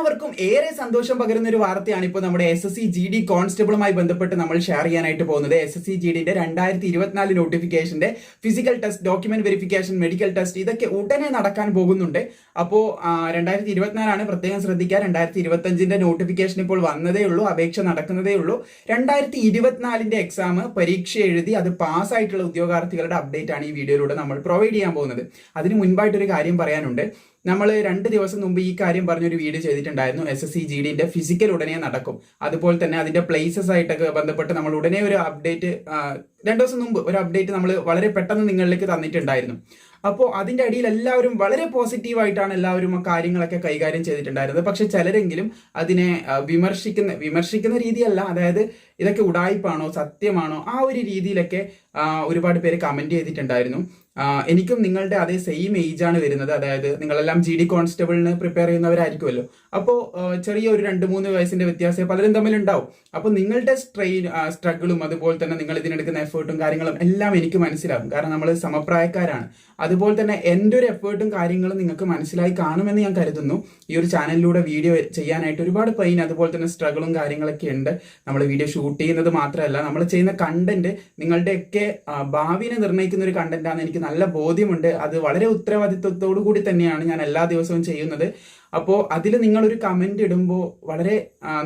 എല്ലാവർക്കും ഏറെ സന്തോഷം പകരുന്ന ഒരു വാർത്തയാണ് ഇപ്പോൾ നമ്മുടെ S S C G D കോൺസ്റ്റബിളുമായി ബന്ധപ്പെട്ട് നമ്മൾ ഷെയർ ചെയ്യാനായിട്ട് പോകുന്നത്. എസ് എസ് സി ജി ഡിന്റെ രണ്ടായിരത്തി ഇരുപത്തിനാല് നോട്ടിഫിക്കേഷന്റെ physical test document verification medical test ഇതൊക്കെ ഉടനെ നടക്കാൻ പോകുന്നുണ്ട്. അപ്പോൾ രണ്ടായിരത്തി ഇരുപത്തിനാലാണ് പ്രത്യേകം ശ്രദ്ധിക്കുക. രണ്ടായിരത്തി ഇരുപത്തഞ്ചിന്റെ നോട്ടിഫിക്കേഷൻ ഇപ്പോൾ വന്നതേ ഉള്ളൂ അപേക്ഷ നടക്കുന്നതേ ഉള്ളൂ. രണ്ടായിരത്തി ഇരുപത്തിനാലിന്റെ എക്സാം പരീക്ഷ എഴുതി അത് പാസ്സായിട്ടുള്ള ഉദ്യോഗാർത്ഥികളുടെ അപ്ഡേറ്റ് ആണ് ഈ വീഡിയോയിലൂടെ നമ്മൾ പ്രൊവൈഡ് ചെയ്യാൻ പോകുന്നത്. അതിന് മുൻപായിട്ടൊരു കാര്യം പറയാനുണ്ട്. നമ്മൾ രണ്ട് ദിവസം മുമ്പ് ഈ കാര്യം പറഞ്ഞൊരു വീഡിയോ ചെയ്തിട്ടുണ്ടായിരുന്നു. എസ് എസ് സി ജി ഡിന്റെ ഫിസിക്കൽ ഉടനെ നടക്കും. അതുപോലെ തന്നെ അതിന്റെ പ്ലേസസ് ആയിട്ടൊക്കെ ബന്ധപ്പെട്ട് നമ്മൾ ഉടനെ ഒരു അപ്ഡേറ്റ് രണ്ട് ദിവസം മുമ്പ് ഒരു അപ്ഡേറ്റ് നമ്മൾ വളരെ പെട്ടെന്ന് നിങ്ങളിലേക്ക് തന്നിട്ടുണ്ടായിരുന്നു. അപ്പോൾ അതിന്റെ അടിയിൽ എല്ലാവരും വളരെ പോസിറ്റീവായിട്ടാണ് എല്ലാവരും ആ കാര്യങ്ങളൊക്കെ കൈകാര്യം ചെയ്തിട്ടുണ്ടായിരുന്നത്. പക്ഷെ ചിലരെങ്കിലും അതിനെ വിമർശിക്കുന്ന വിമർശിക്കുന്ന രീതിയല്ല. അതായത് ഇതൊക്കെ ഉടായ്പാണോ സത്യമാണോ ആ ഒരു രീതിയിലൊക്കെ ഒരുപാട് പേര് കമന്റ് ചെയ്തിട്ടുണ്ടായിരുന്നു. എനിക്കും നിങ്ങളുടെ അതേ സെയിം ഏജ് ആണ് വരുന്നത്. അതായത് നിങ്ങളെല്ലാം ജി ഡി കോൺസ്റ്റബിളിന് പ്രിപ്പയർ ചെയ്യുന്നവരായിരിക്കുമല്ലോ. അപ്പോൾ ചെറിയ ഒരു രണ്ട് മൂന്ന് വയസ്സിന്റെ വ്യത്യാസം പലരും തമ്മിലുണ്ടാവും. അപ്പോൾ നിങ്ങളുടെ സ്ട്രെയിൻ സ്ട്രഗിളും അതുപോലെ തന്നെ നിങ്ങൾ ഇതിനെടുക്കുന്ന എഫേർട്ടും കാര്യങ്ങളും എല്ലാം എനിക്ക് മനസ്സിലാകും. കാരണം നമ്മൾ സമപ്രായക്കാരാണ്. അതുപോലെ തന്നെ എന്റെ ഒരു എഫേർട്ടും കാര്യങ്ങളും നിങ്ങൾക്ക് മനസ്സിലായി കാണുമെന്ന് ഞാൻ കരുതുന്നു. ഈ ഒരു ചാനലിലൂടെ വീഡിയോ ചെയ്യാനായിട്ട് ഒരുപാട് പെയിൻ അതുപോലെ തന്നെ സ്ട്രഗിളും കാര്യങ്ങളൊക്കെ ഉണ്ട്. നമ്മൾ വീഡിയോ ഷൂട്ട് ചെയ്യുന്നത് മാത്രമല്ല നമ്മൾ ചെയ്യുന്ന കണ്ടന്റ് നിങ്ങളുടെയൊക്കെ ഭാവിനെ നിർണയിക്കുന്ന ഒരു കണ്ടന്റാണെന്ന് എനിക്ക് നല്ല ബോധ്യമുണ്ട്. അത് വളരെ ഉത്തരവാദിത്വത്തോടു കൂടി തന്നെയാണ് ഞാൻ എല്ലാ ദിവസവും ചെയ്യുന്നത്. അപ്പോൾ അതിൽ നിങ്ങളൊരു കമന്റ് ഇടുമ്പോൾ വളരെ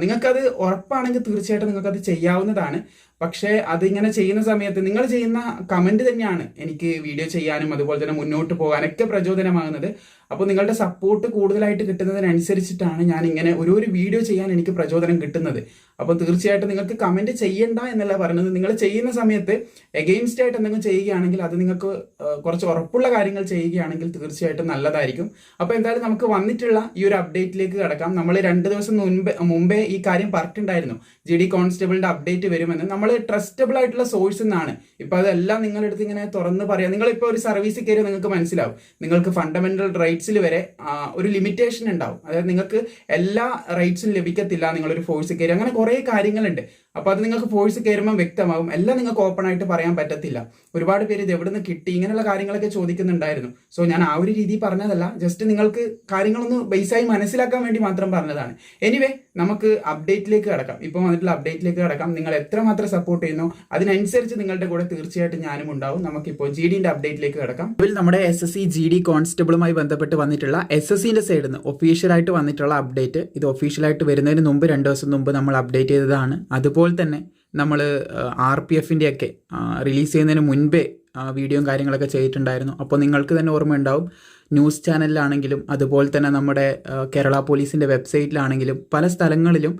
നിങ്ങൾക്കത് ഉറപ്പാണെങ്കിൽ തീർച്ചയായിട്ടും നിങ്ങൾക്കത് ചെയ്യാവുന്നതാണ്. പക്ഷേ അതിങ്ങനെ ചെയ്യുന്ന സമയത്ത് നിങ്ങൾ ചെയ്യുന്ന കമന്റ് തന്നെയാണ് എനിക്ക് വീഡിയോ ചെയ്യാനും അതുപോലെ തന്നെ മുന്നോട്ട് പോകാനൊക്കെ പ്രചോദനമാകുന്നത്. അപ്പോൾ നിങ്ങളുടെ സപ്പോർട്ട് കൂടുതലായിട്ട് കിട്ടുന്നതിനനുസരിച്ചിട്ടാണ് ഞാൻ ഇങ്ങനെ ഒരു ഒരു വീഡിയോ ചെയ്യാൻ എനിക്ക് പ്രചോദനം കിട്ടുന്നത്. അപ്പോൾ തീർച്ചയായിട്ടും നിങ്ങൾക്ക് കമന്റ് ചെയ്യണ്ട എന്നല്ല പറയുന്നത്. നിങ്ങൾ ചെയ്യുന്ന സമയത്ത് എഗെയിൻസ്റ്റ് ആയിട്ട് എന്തെങ്കിലും ചെയ്യുകയാണെങ്കിൽ അത് നിങ്ങൾക്ക് കുറച്ച് ഉറപ്പുള്ള കാര്യങ്ങൾ ചെയ്യുകയാണെങ്കിൽ തീർച്ചയായിട്ടും നല്ലതായിരിക്കും. അപ്പോൾ എന്തായാലും നമുക്ക് വന്നിട്ടുള്ള ഈ ഒരു അപ്ഡേറ്റിലേക്ക് കിടക്കാം. നമ്മൾ രണ്ട് ദിവസം മുൻപേ മുമ്പേ ഈ കാര്യം പറഞ്ഞിട്ടുണ്ടായിരുന്നു. ജി ഡി കോൺസ്റ്റബിളിന്റെ അപ്ഡേറ്റ് വരുമെന്ന്. നമ്മൾ ട്രസ്റ്റബിൾ ആയിട്ടുള്ള സോഴ്സ് എന്നാണ്. ഇപ്പൊ അതെല്ലാം നിങ്ങളുടെ അടുത്ത് ഇങ്ങനെ തുറന്ന് പറയാം. നിങ്ങൾ ഇപ്പോൾ ഒരു സർവീസിൽ കയറി നിങ്ങൾക്ക് മനസ്സിലാവും. നിങ്ങൾക്ക് ഫണ്ടമെന്റൽ റൈറ്റ്സിൽ വരെ ഒരു ലിമിറ്റേഷൻ ഉണ്ടാവും. അതായത് നിങ്ങൾക്ക് എല്ലാ റൈറ്റ്സും ലഭിക്കത്തില്ല നിങ്ങളൊരു ഫോഴ്സ് കയറി. അങ്ങനെ കുറേ കാര്യങ്ങളുണ്ട്. അപ്പൊ അത് നിങ്ങൾക്ക് ഫോഴ്സ് കയറുമ്പോൾ വ്യക്തമാകും. എല്ലാം നിങ്ങൾക്ക് ഓപ്പൺ ആയിട്ട് പറയാൻ പറ്റത്തില്ല. ഒരുപാട് പേര് ഇത് എവിടെ നിന്ന് കിട്ടി ഇങ്ങനെയുള്ള കാര്യങ്ങളൊക്കെ ചോദിക്കുന്നുണ്ടായിരുന്നു. സോ ഞാൻ ആ ഒരു രീതി പറഞ്ഞതല്ല. ജസ്റ്റ് നിങ്ങൾക്ക് കാര്യങ്ങളൊന്ന് ബേസായി മനസ്സിലാക്കാൻ വേണ്ടി മാത്രം പറഞ്ഞതാണ്. എനിവേ നമുക്ക് അപ്ഡേറ്റിലേക്ക് കിടക്കാം. ഇപ്പൊ വന്നിട്ടുള്ള അപ്ഡേറ്റിലേക്ക് കിടക്കാം. നിങ്ങൾ എത്രമാത്രം സപ്പോർട്ട് ചെയ്യുന്നു അതിനനുസരിച്ച് നിങ്ങളുടെ കൂടെ തീർച്ചയായിട്ടും ഞാനും ഉണ്ടാവും. നമുക്കിപ്പോൾ ജി ഡിന്റെ അപ്ഡേറ്റിലേക്ക് കിടക്കാം. ഇതിൽ നമ്മുടെ S S C G D കോൺസ്റ്റബിളുമായി ബന്ധപ്പെട്ട് വന്നിട്ടുള്ള എസ് എസ് സിന്റെ സൈഡിൽ നിന്ന് ഒഫീഷ്യലായിട്ട് വന്നിട്ടുള്ള അപ്ഡേറ്റ് ഇത് ഒഫീഷ്യലായിട്ട് വരുന്നതിന് മുമ്പ് രണ്ട് ദിവസം മുമ്പ് നമ്മൾ അപ്ഡേറ്റ് ചെയ്തതാണ്. അതുപോലെ തന്നെ നമ്മൾ ആർ പി എഫിന്റെയൊക്കെ റിലീസ് ചെയ്യുന്നതിന് മുൻപേ വീഡിയോയും കാര്യങ്ങളൊക്കെ ചെയ്തിട്ടുണ്ടായിരുന്നു. അപ്പോൾ നിങ്ങൾക്ക് തന്നെ ഓർമ്മയുണ്ടാവും ന്യൂസ് ചാനലിലാണെങ്കിലും അതുപോലെ തന്നെ നമ്മുടെ കേരള പോലീസിന്റെ വെബ്സൈറ്റിലാണെങ്കിലും പല സ്ഥലങ്ങളിലും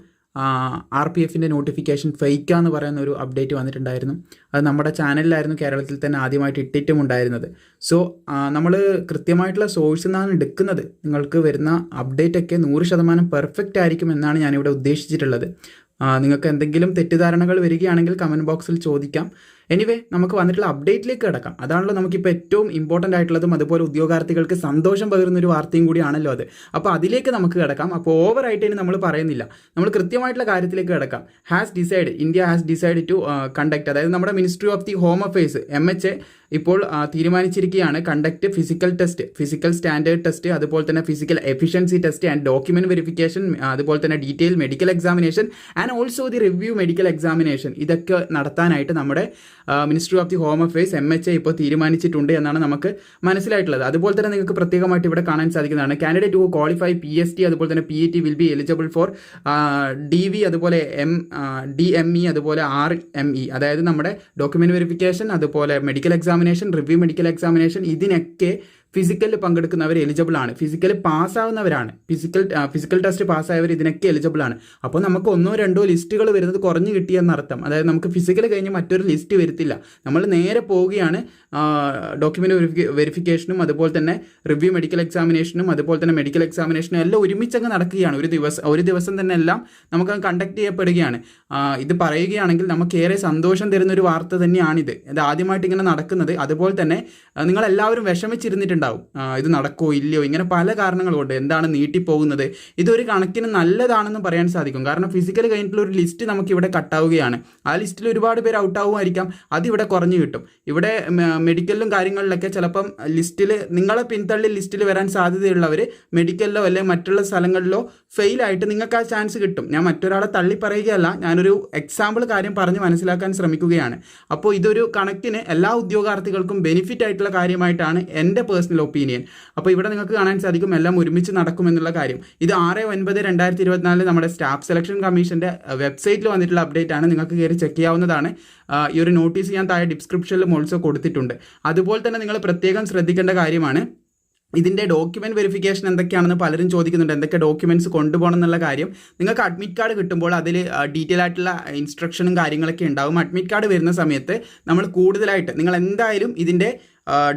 ആർ പി എഫിന്റെ നോട്ടിഫിക്കേഷൻ ഫെയ്ക്കാന്ന് പറയുന്ന ഒരു അപ്ഡേറ്റ് വന്നിട്ടുണ്ടായിരുന്നു. അത് നമ്മുടെ ചാനലിലായിരുന്നു കേരളത്തിൽ തന്നെ ആദ്യമായിട്ട് ഇട്ടിട്ടും ഉണ്ടായിരുന്നത്. സോ നമ്മൾ കൃത്യമായിട്ടുള്ള സോഴ്സിൽ നിന്നാണ് എടുക്കുന്നത്. നിങ്ങൾക്ക് വരുന്ന അപ്ഡേറ്റ് ഒക്കെ നൂറ് ശതമാനം പെർഫെക്റ്റ് ആയിരിക്കും എന്നാണ് ഞാനിവിടെ ഉദ്ദേശിച്ചിട്ടുള്ളത്. നിങ്ങൾക്ക് എന്തെങ്കിലും തെറ്റിദ്ധാരണകൾ വരികയാണെങ്കിൽ കമന്റ് ബോക്സിൽ ചോദിക്കാം. എനിവേ നമുക്ക് വന്നിട്ടുള്ള അപ്ഡേറ്റിലേക്ക് കിടക്കാം. അതാണല്ലോ നമുക്കിപ്പോൾ ഏറ്റവും ഇമ്പോർട്ടന്റ് ആയിട്ടുള്ളതും അതുപോലെ ഉദ്യോഗാർത്ഥികൾക്ക് സന്തോഷം പകരുന്ന ഒരു വാർത്തയും കൂടിയാണല്ലോ അത്. അപ്പോൾ അതിലേക്ക് നമുക്ക് കിടക്കാം. അപ്പോൾ ഓവർ ആയിട്ട് ഇനി നമ്മൾ പറയുന്നില്ല. നമ്മൾ കൃത്യമായിട്ടുള്ള കാര്യത്തിലേക്ക് കിടക്കാം. Has decide India has decide to conduct അതായത് നമ്മുടെ ministry of the home affairs M H A ഇപ്പോൾ തീരുമാനിച്ചിരിക്കുകയാണ്. Conduct physical test physical standard test അതുപോലെ തന്നെ physical efficiency test and document verification അതുപോലെ തന്നെ detail medical examination and also the review medical examination ഇതൊക്കെ നടത്താനായിട്ട് നമ്മുടെ ministry of the home affairs M H A ഇപ്പോൾ തീരുമാനിച്ചിട്ടുണ്ട് എന്നാണ് നമുക്ക് മനസ്സിലായിട്ടുള്ളത്. അതുപോലെ തന്നെ നിങ്ങൾക്ക് പ്രത്യേകമായിട്ട് ഇവിടെ കാണാൻ സാധിക്കുന്നതാണ്. Candidate who qualify P S T അതുപോലെ തന്നെ P A T will be eligible for D V അതുപോലെ എം ഡി എം ഇ അതുപോലെ ആർ എം ഇ അതായത് നമ്മുടെ ഡോക്യുമെന്റ് വെരിഫിക്കേഷൻ അതുപോലെ medical examination review medical examination ഇതിനൊക്കെ ഫിസിക്കലിൽ പങ്കെടുക്കുന്നവർ എലിജിബിൾ ആണ്. ഫിസിക്കൽ പാസ്സാവുന്നവരാണ്. ഫിസിക്കൽ ഫിസിക്കൽ ടെസ്റ്റ് പാസ്സായവർ ഇതിനൊക്കെ എലിജിബിൾ ആണ്. അപ്പോൾ നമുക്ക് ഒന്നോ രണ്ടോ ലിസ്റ്റുകൾ വരുന്നത് കുറഞ്ഞു കിട്ടിയെന്നർത്ഥം അതായത് നമുക്ക് ഫിസിക്കൽ കഴിഞ്ഞ് മറ്റൊരു ലിസ്റ്റ് വരുത്തില്ല. നമ്മൾ നേരെ പോവുകയാണ് ഡോക്യുമെന്റ് വെരിഫിക്കേഷനും അതുപോലെ തന്നെ റിവ്യൂ മെഡിക്കൽ എക്സാമിനേഷനും അതുപോലെ തന്നെ മെഡിക്കൽ എക്സാമിനേഷനും എല്ലാം ഒരുമിച്ചങ്ങ് നടക്കുകയാണ്. ഒരു ദിവസം ഒരു ദിവസം തന്നെ എല്ലാം നമുക്ക് കണ്ടക്ട് ചെയ്യപ്പെടുകയാണ്. ഇത് പറയുകയാണെങ്കിൽ നമുക്ക് ഏറെ സന്തോഷം തരുന്ന ഒരു വാർത്ത തന്നെയാണിത്. ഇത് ആദ്യമായിട്ട് ഇങ്ങനെ നടക്കുന്നത്. അതുപോലെ തന്നെ നിങ്ങളെല്ലാവരും വിഷമിച്ചിരുന്നിട്ടുണ്ടാവും. ഉണ്ടാവും. ഇത് നടക്കോ ഇല്ലയോ? ഇങ്ങനെ പല കാരണങ്ങൾ കാരണങ്ങളുണ്ട് എന്താണ് നീട്ടിപ്പോകുന്നത്? ഇതൊരു കണക്കിന് നല്ലതാണെന്ന് പറയാൻ സാധിക്കും. കാരണം ഫിസിക്കൽ കഴിഞ്ഞിട്ടുള്ള ഒരു ലിസ്റ്റ് നമുക്ക് ഇവിടെ കട്ടാവുകയാണ് ആ ലിസ്റ്റിൽ ഒരുപാട് പേര് ഔട്ട് ആവുമായിരിക്കാം. അതിവിടെ കുറഞ്ഞു കിട്ടും. ഇവിടെ മെഡിക്കലിലും കാര്യങ്ങളിലൊക്കെ ചിലപ്പം ലിസ്റ്റിൽ നിങ്ങളെ പിന്തള്ളി ലിസ്റ്റിൽ വരാൻ സാധ്യതയുള്ളവർ മെഡിക്കലിലോ അല്ലെങ്കിൽ മറ്റുള്ള സ്ഥലങ്ങളിലോ ഫെയിലായിട്ട് നിങ്ങൾക്ക് ആ ചാൻസ് കിട്ടും. ഞാൻ മറ്റൊരാളെ തള്ളി പറയുകയല്ല. ഞാനൊരു എക്സാമ്പിൾ കാര്യം പറഞ്ഞ് മനസ്സിലാക്കാൻ ശ്രമിക്കുകയാണ്. അപ്പോൾ ഇതൊരു കണക്കിന് എല്ലാ ഉദ്യോഗാർത്ഥികൾക്കും ബെനിഫിറ്റ് ആയിട്ടുള്ള കാര്യമായിട്ടാണ് എന്റെ പേഴ്സണൽ ഒപ്പീനിയൻ. അപ്പോൾ ഇവിടെ നിങ്ങൾക്ക് കാണാൻ സാധിക്കും എല്ലാം ഒരുമിച്ച് നടക്കുമെന്നുള്ള കാര്യം. ഇത് ആറ് ഒൻപത് രണ്ടായിരത്തി ഇരുപത്തിനാലിൽ നമ്മുടെ സ്റ്റാഫ് സെലക്ഷൻ കമ്മീഷന്റെ വെബ്സൈറ്റിൽ വന്നിട്ടുള്ള അപ്ഡേറ്റ് ആണ് നിങ്ങൾക്ക് കയറി ചെക്ക് ചെയ്യാവുന്നതാണ്. ഈ ഒരു നോട്ടീസ് ഞാൻ താഴെ ഡിസ്ക്രിപ്ഷനിലും ഓൾസോ കൊടുത്തിട്ടുണ്ട്. അതുപോലെ തന്നെ നിങ്ങൾ പ്രത്യേകം ശ്രദ്ധിക്കേണ്ട കാര്യമാണ്. ഇതിന്റെ ഡോക്യുമെന്റ് വെരിഫിക്കേഷൻ എന്തൊക്കെയാണെന്ന് പലരും ചോദിക്കുന്നുണ്ട്. എന്തൊക്കെ ഡോക്യുമെന്റ്സ് കൊണ്ടുപോകണം എന്നുള്ള കാര്യം. നിങ്ങൾക്ക് അഡ്മിറ്റ് കാർഡ് കിട്ടുമ്പോൾ അതിൽ ഡീറ്റെയിൽ ആയിട്ടുള്ള ഇൻസ്ട്രക്ഷനും കാര്യങ്ങളൊക്കെ ഉണ്ടാവും. അഡ്മിറ്റ് കാർഡ് വരുന്ന സമയത്ത് നമ്മൾ കൂടുതലായിട്ട് നിങ്ങൾ എന്തായാലും ഇതിന്റെ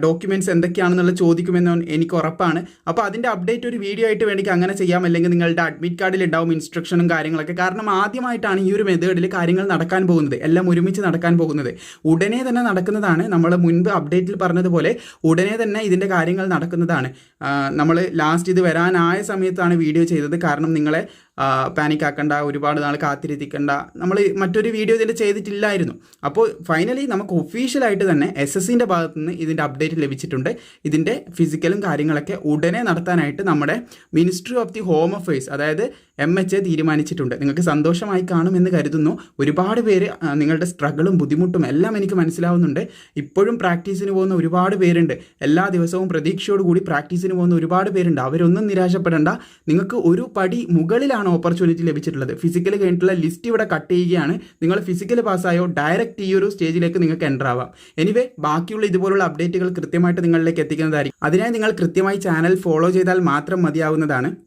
ഡോക്യുമെന്റ്സ് എന്തൊക്കെയാണെന്നുള്ള ചോദിക്കുമെന്ന് എനിക്ക് ഉറപ്പാണ്. അപ്പോൾ അതിന്റെ അപ്ഡേറ്റ് ഒരു വീഡിയോ ആയിട്ട് വേണമെങ്കിൽ അങ്ങനെ ചെയ്യാം. അല്ലെങ്കിൽ നിങ്ങളുടെ അഡ്മിറ്റ് കാർഡിൽ ഉണ്ടാവും ഇൻസ്ട്രക്ഷനും കാര്യങ്ങളൊക്കെ. കാരണം ആദ്യമായിട്ടാണ് ഈ ഒരു മെത്തേഡിൽ കാര്യങ്ങൾ നടക്കാൻ പോകുന്നത്. എല്ലാം ഒരുമിച്ച് നടക്കാൻ പോകുന്നത്. ഉടനെ തന്നെ നടക്കുന്നതാണ്. നമ്മൾ മുൻപ് അപ്ഡേറ്റിൽ പറഞ്ഞതുപോലെ ഉടനെ തന്നെ ഇതിന്റെ കാര്യങ്ങൾ നടക്കുന്നതാണ്. നമ്മൾ ലാസ്റ്റ് ഇത് വരാനായ സമയത്താണ് വീഡിയോ ചെയ്തത്. കാരണം നിങ്ങളെ പാനിക് ആക്കണ്ട ഒരുപാട് നാൾ കാത്തിരിക്കണ്ട നമ്മൾ മറ്റൊരു വീഡിയോ ഇതിൽ ചെയ്തിട്ടില്ലായിരുന്നു. അപ്പോൾ ഫൈനലി നമുക്ക് ഒഫീഷ്യലായിട്ട് തന്നെ എസ് എസ് സിന്റെ ഭാഗത്തു നിന്ന് ഇതിന്റെ അപ്ഡേറ്റ് ലഭിച്ചിട്ടുണ്ട്. ഇതിന്റെ ഫിസിക്കലും കാര്യങ്ങളൊക്കെ ഉടനെ നടത്താനായിട്ട് നമ്മുടെ ministry of the home affairs അതായത് എം എച്ച് എ തീരുമാനിച്ചിട്ടുണ്ട്. നിങ്ങൾക്ക് സന്തോഷമായി കാണുമെന്ന് കരുതുന്നു. ഒരുപാട് പേര് നിങ്ങളുടെ സ്ട്രഗിളും ബുദ്ധിമുട്ടും എല്ലാം എനിക്ക് മനസ്സിലാവുന്നുണ്ട്. ഇപ്പോഴും പ്രാക്ടീസിന് പോകുന്ന ഒരുപാട് പേരുണ്ട്. എല്ലാ ദിവസവും പ്രതീക്ഷയോടുകൂടി പ്രാക്ടീസിന് പോകുന്ന ഒരുപാട് പേരുണ്ട്. അവരൊന്നും നിരാശപ്പെടേണ്ട. നിങ്ങൾക്ക് ഒരു പടി മുകളിലാണ് ഓപ്പർച്യൂണിറ്റി ലഭിച്ചിട്ടുള്ളത്. ഫിസിക്കൽ കഴിഞ്ഞിട്ടുള്ള ലിസ്റ്റ് ഇവിടെ കട്ട് ചെയ്യുകയാണ്. നിങ്ങൾ ഫിസിക്കൽ പാസ്സായോ ഡയറക്റ്റ് ഈ ഒരു സ്റ്റേജിലേക്ക് നിങ്ങൾക്ക് എന്റർ ആവാം. എനിവേ ബാക്കിയുള്ള ഇതുപോലുള്ള അപ്ഡേറ്റുകൾ കൃത്യമായിട്ട് നിങ്ങളിലേക്ക് എത്തിക്കുന്നതായിരിക്കും. അതിനായി നിങ്ങൾ കൃത്യമായി ചാനൽ ഫോളോ ചെയ്താൽ മാത്രം മതിയാവുന്നതാണ്.